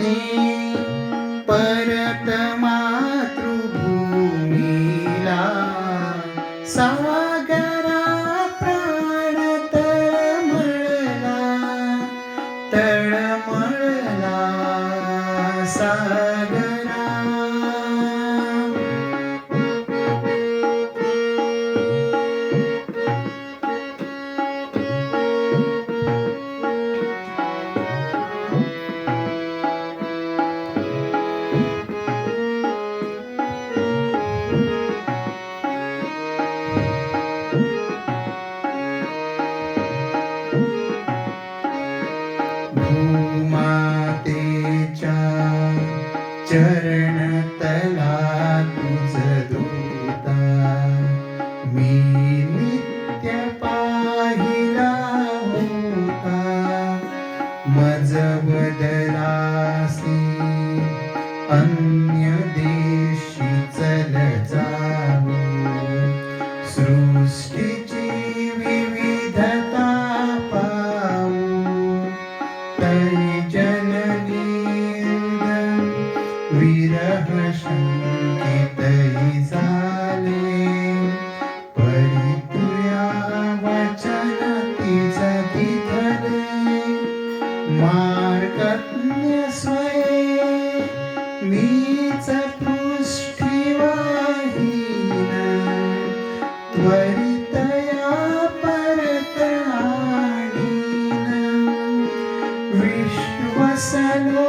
मने परत मातृभूमीला. सागरा प्राण तळमळला तळमळला सा चरण तला तुझ दूता. मी नित्य पाहिला होता. मज बदलासी अन्य देशी चल जाऊ. सृष्टीची विरह शंकितही झाले परी तुया वचन तिच तिथले मार्गज्ञ स्वये मीच पृष्ठी वाहीन त्वरितया परत आणीन विश्वसलो